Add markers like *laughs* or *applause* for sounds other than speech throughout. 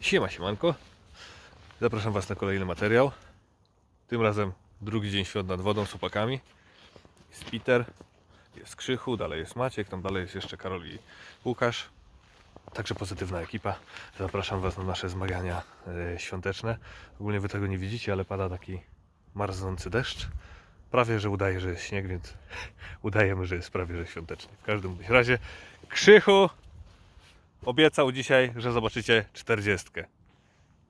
Siema, siemanko. Zapraszam Was na kolejny materiał. Tym razem drugi dzień świąt nad wodą z chłopakami. Jest Peter, jest Krzychu, dalej jest Maciek, tam dalej jest jeszcze Karol i Łukasz. Także pozytywna ekipa. Zapraszam Was na nasze zmagania e, świąteczne. Ogólnie Wy tego nie widzicie, ale pada taki marznący deszcz. Prawie, że udaje, że jest śnieg, więc *laughs* udajemy, że jest prawie, że świątecznie. W każdym razie Krzychu obiecał dzisiaj, że zobaczycie 40.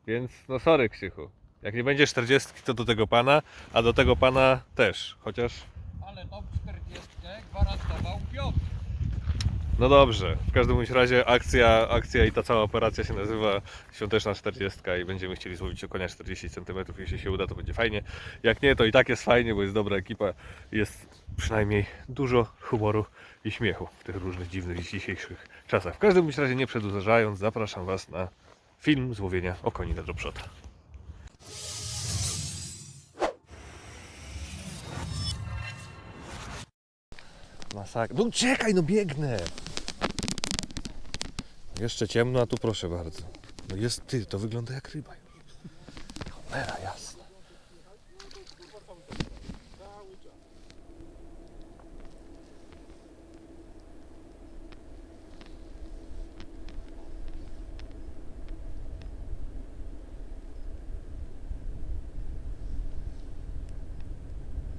Więc no sorry Krzychu. Jak nie będzie 40, to do tego pana, a do tego pana też. Chociaż Ale tą 40 gwarantował Piotr. no dobrze. W każdym bądź razie akcja, akcja i ta cała operacja się nazywa Świąteczna 40 i będziemy chcieli złowić o konia 40 cm. Jeśli się uda, to będzie fajnie. Jak nie, to i tak jest fajnie, bo jest dobra ekipa. Jest przynajmniej dużo humoru i śmiechu w tych różnych dziwnych dzisiejszych czasach. W każdym razie nie przedłużając, zapraszam Was na film złowienia o koni na dropshota. Masak. No czekaj, no biegnę! Jeszcze ciemno, a tu proszę bardzo. No jest ty, to wygląda jak ryba. Cholera jasna.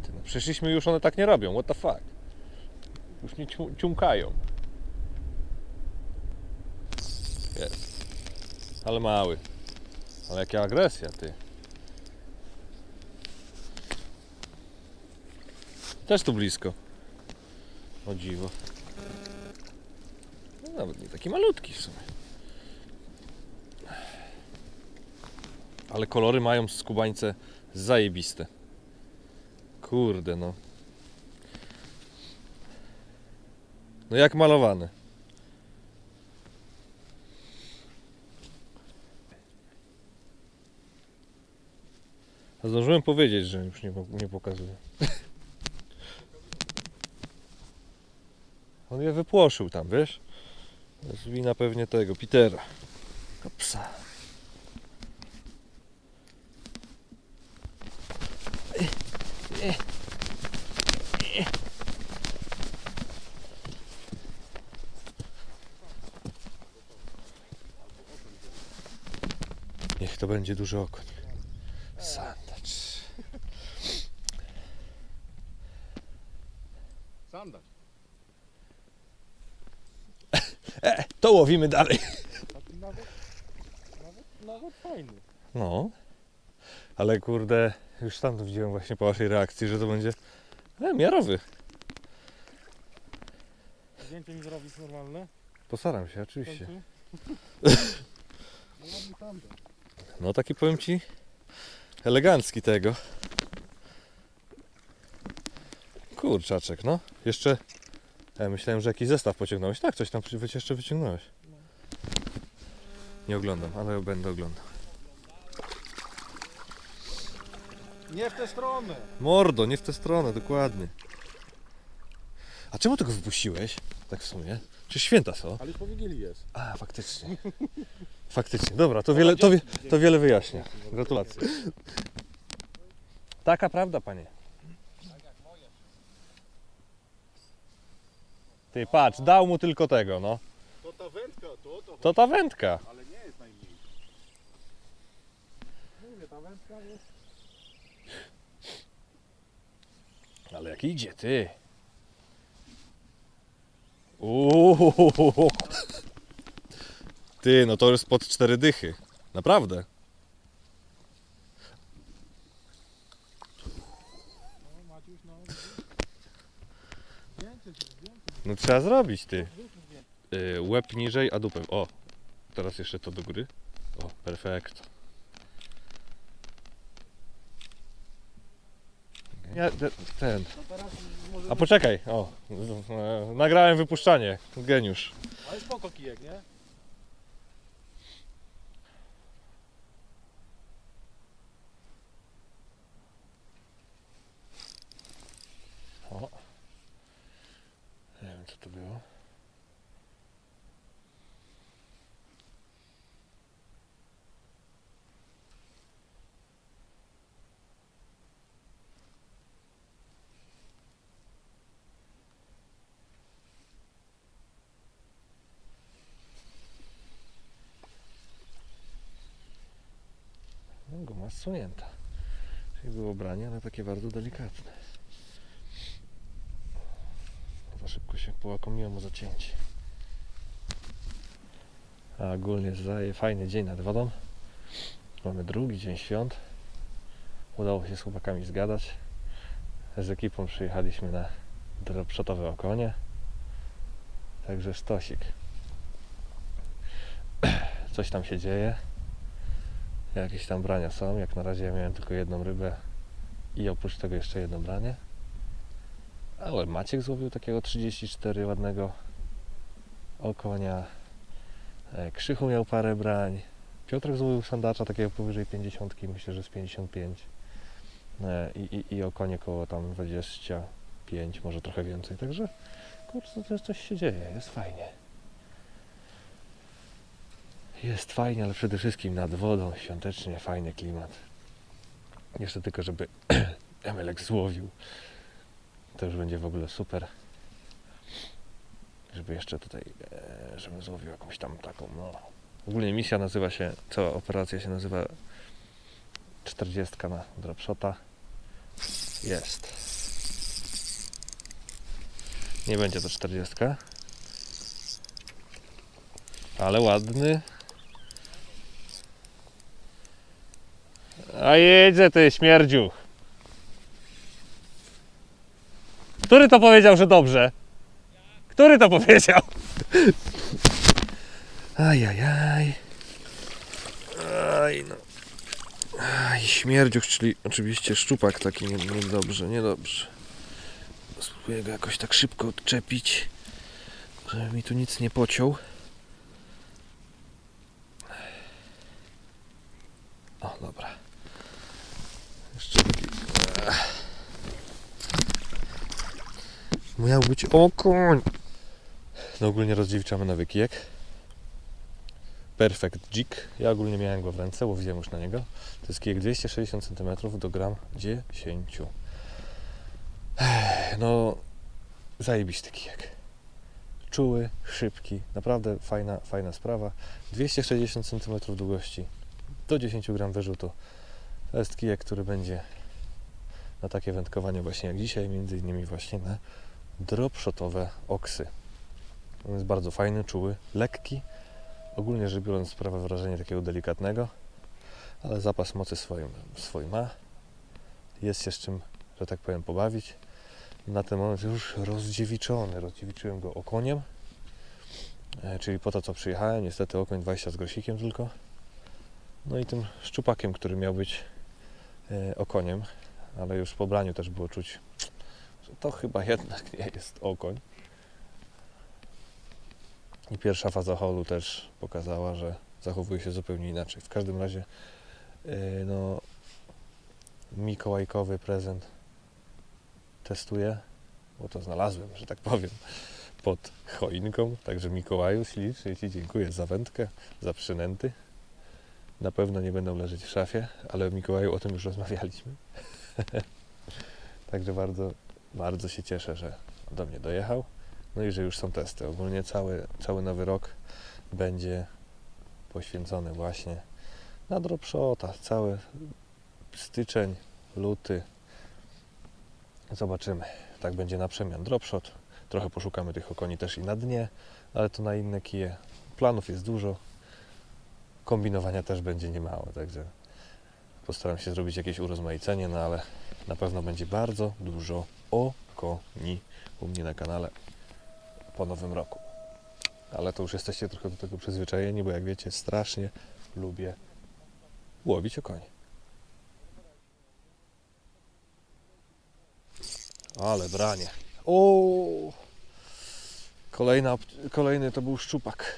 Ty, no przeszliśmy już, one tak nie robią, what the fuck. Już nie ciu-. Jest. Ale mały. Ale jaka agresja, ty. Też tu blisko. O dziwo. No, nawet nie taki malutki w sumie. Ale kolory mają skubańce zajebiste. Kurde no. No jak malowane. A Zdążyłem powiedzieć, że już nie, nie pokazuje. On je wypłoszył tam, wiesz? Jest wina pewnie tego, Petera. Tego Niech to będzie duży okoń. Sandacz. Sandacz. To łowimy dalej. Taki nawet, nawet, nawet fajny. No. Ale kurde, już tam to widziałem właśnie po waszej reakcji, że to będzie e, miarowy. Zdjęcie mi zrobić normalne? Postaram się, oczywiście. No taki powiem ci elegancki tego. Kurczaczek, no. Jeszcze ja myślałem, że jakiś zestaw pociągnąłeś. Tak, coś tam jeszcze wyciągnąłeś. Nie oglądam, ale będę oglądał. Nie w tę stronę. Mordo, nie w tę stronę, dokładnie. A czemu tego wypuściłeś? Tak w sumie. Czy święta są? Ale już po Wigilii jest. A, faktycznie. Faktycznie. Dobra, to wiele, to, wie, to wiele wyjaśnia. Gratulacje. Taka prawda, panie. Ty patrz, dał mu tylko tego, no. To ta wędka, to, to, To ta wędka. ale nie jest najmniej. Mówię, ta wędka jest... Ale jak idzie, ty. Uuu. Ty, no to już pod cztery dychy. Naprawdę. No trzeba zrobić, ty. Y, łeb niżej, a dupę. O, teraz jeszcze to do góry. O, perfekt. Ja, te- ten. A poczekaj, o, z- e, nagrałem wypuszczanie. Geniusz. Ale spoko kijek, nie? O. Nie wiem co to było. Nadsunięta. Czyli było branie, ale takie bardzo delikatne. Za szybko się połakomiłem o zacięcie. A ogólnie zdaje fajny dzień nad wodą. Mamy drugi dzień świąt. Udało się z chłopakami zgadać. Z ekipą przyjechaliśmy na dropshotowe okonie. Także sztosik. *clears throat* Coś tam się dzieje. Jakieś tam brania są. Jak na razie ja miałem tylko jedną rybę i oprócz tego jeszcze jedno branie. Ale Maciek złowił takiego 34 ładnego okonia. E, Krzychu miał parę brań. Piotrek złowił sandacza takiego powyżej 50, myślę, że z 55. E, I, i, i okonie koło tam 25, może trochę więcej. Także kurczę, też coś się dzieje, jest fajnie. Jest fajnie, ale przede wszystkim nad wodą, świątecznie, fajny klimat. Jeszcze tylko, żeby *clears throat* Emelek złowił. To już będzie w ogóle super. Żeby jeszcze tutaj, e, żeby złowił jakąś tam taką, no. Ogólnie misja nazywa się, cała operacja się nazywa 40 na dropshota. Jest. Nie będzie to 40. Ale ładny. A jedzie ty śmierdziu. Który to powiedział, że dobrze? Który to powiedział? Ajajaj. Aj no. Aj, śmierdziuch, czyli oczywiście szczupak taki nie- niedobrze, niedobrze. Spróbuję go jakoś tak szybko odczepić, żeby mi tu nic nie pociął. O, dobra. Jeszcze taki... Ech. Miał być okoń. No ogólnie rozdziewczamy nowy kijek. Perfect Jig. Ja ogólnie miałem go w ręce, łowiłem już na niego. To jest kijek 260 cm do gram 10. Ech, No, zajebisty kijek. Czuły, szybki, naprawdę fajna, fajna sprawa. 260 cm długości, do 10 gram wyrzutu. To jest kijek, który będzie na takie wędkowanie właśnie jak dzisiaj, między innymi właśnie na dropshotowe oksy. On jest bardzo fajny, czuły, lekki. Ogólnie rzecz biorąc sprawia wrażenie takiego delikatnego, ale zapas mocy swój, swój ma. Jest się z czym, że tak powiem, pobawić. Na ten moment już rozdziewiczony. Rozdziewiczyłem go okoniem, e, czyli po to co przyjechałem. Niestety okoń 20 z grosikiem tylko. No i tym szczupakiem, który miał być e, okoniem, ale już po braniu też było czuć, to chyba jednak nie jest okoń. I pierwsza faza holu też pokazała, że zachowuje się zupełnie inaczej. W każdym razie, yy, no, mikołajkowy prezent testuję, bo to znalazłem, że tak powiem, pod choinką. Także Mikołaju, ślicznie Ci dziękuję za wędkę, za przynęty. Na pewno nie będą leżeć w szafie, ale Mikołaju o tym już rozmawialiśmy. *laughs* Także bardzo, bardzo się cieszę, że do mnie dojechał. No i że już są testy. Ogólnie cały, cały nowy rok będzie poświęcony właśnie na dropshota. Cały styczeń, luty. Zobaczymy. Tak będzie na przemian dropshot. Trochę poszukamy tych okoni też i na dnie, ale to na inne kije. Planów jest dużo. Kombinowania też będzie niemało, także postaram się zrobić jakieś urozmaicenie, no ale na pewno będzie bardzo dużo okoni u mnie na kanale po nowym roku. Ale to już jesteście trochę do tego przyzwyczajeni, bo jak wiecie, strasznie lubię łowić okonie. Ale branie. O! Kolejna, kolejny to był szczupak.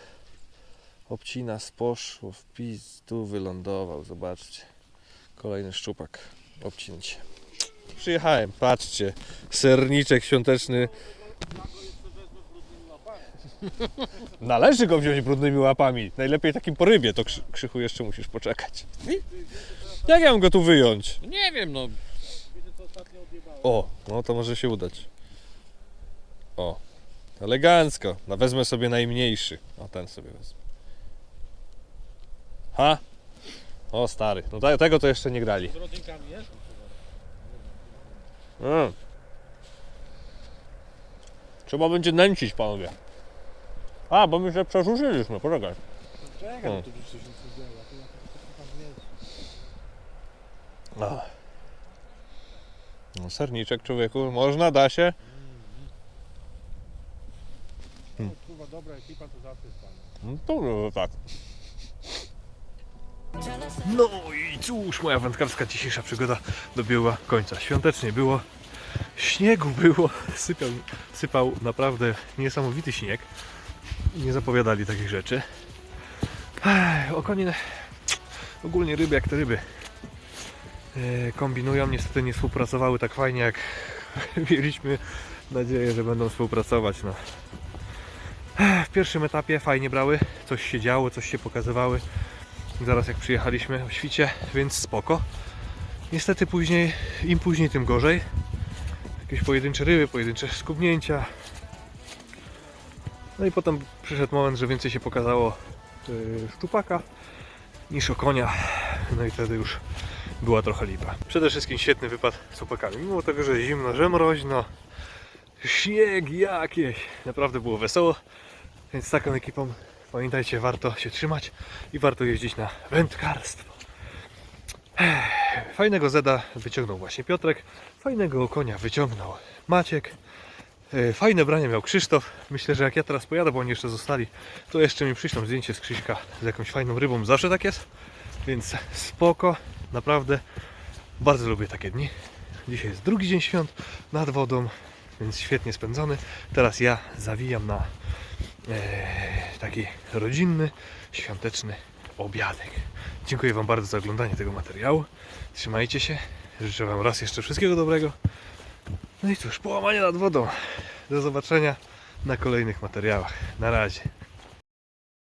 Obcina poszło w pis, tu wylądował, zobaczcie. Kolejny szczupak. Obcincie. Przyjechałem, patrzcie. Serniczek świąteczny *laughs* Należy go wziąć brudnymi łapami. Najlepiej takim po rybie, to Krzy- Krzychu jeszcze musisz poczekać. *laughs* Jak ja mam go tu wyjąć? Nie wiem, no. O, no to może się udać. O, elegancko. No wezmę sobie najmniejszy. O, ten sobie wezmę. Ha? O stary, no te- tego to jeszcze nie grali. Z rodzynkami jest? Mm. Trzeba będzie nęcić panowie. A, bo my się przerzuciliśmy, poczekaj. Czekaj, O. no to nie dzieje. tu ja to tam wiesz. Ach. No serniczek człowieku, można, da się. No, kurwa, dobra ekipa to zawsze jest fajna. No to no, tak. No i cóż, moja wędkarska dzisiejsza przygoda dobiła końca. Świątecznie było, śniegu było, *laughs* sypał, sypał naprawdę niesamowity śnieg. Nie zapowiadali takich rzeczy. Ech, okonie, ogólnie ryby jak te ryby e, kombinują. Niestety nie współpracowały tak fajnie jak *laughs* mieliśmy nadzieję, że będą współpracować. No. W pierwszym etapie fajnie brały, coś się działo, coś się pokazywały. Zaraz jak przyjechaliśmy o świcie, więc spoko. Niestety później, im później tym gorzej. Jakieś pojedyncze ryby, pojedyncze skubnięcia. No i potem przyszedł moment, że więcej się pokazało yy, szczupaka niż okonia. No i wtedy już była trochę lipa. Przede wszystkim świetny wypad z chłopakami. Mimo tego, że zimno, że mroźno, śnieg jakieś. Naprawdę było wesoło. Więc z taką ekipą pamiętajcie, warto się trzymać i warto jeździć na wędkarstwo. Fajnego Zeda wyciągnął właśnie Piotrek, fajnego konia wyciągnął Maciek. Fajne branie miał Krzysztof. Myślę, że jak ja teraz pojadę, bo oni jeszcze zostali, to jeszcze mi przyślą zdjęcie z Krzyśka z jakąś fajną rybą. Zawsze tak jest. Więc spoko, naprawdę bardzo lubię takie dni. Dzisiaj jest drugi dzień świąt nad wodą, więc świetnie spędzony. Teraz ja zawijam na taki rodzinny, świąteczny obiadek. Dziękuję Wam bardzo za oglądanie tego materiału. Trzymajcie się. Życzę Wam raz jeszcze wszystkiego dobrego. No i cóż, połamanie nad wodą. Do zobaczenia na kolejnych materiałach. Na razie.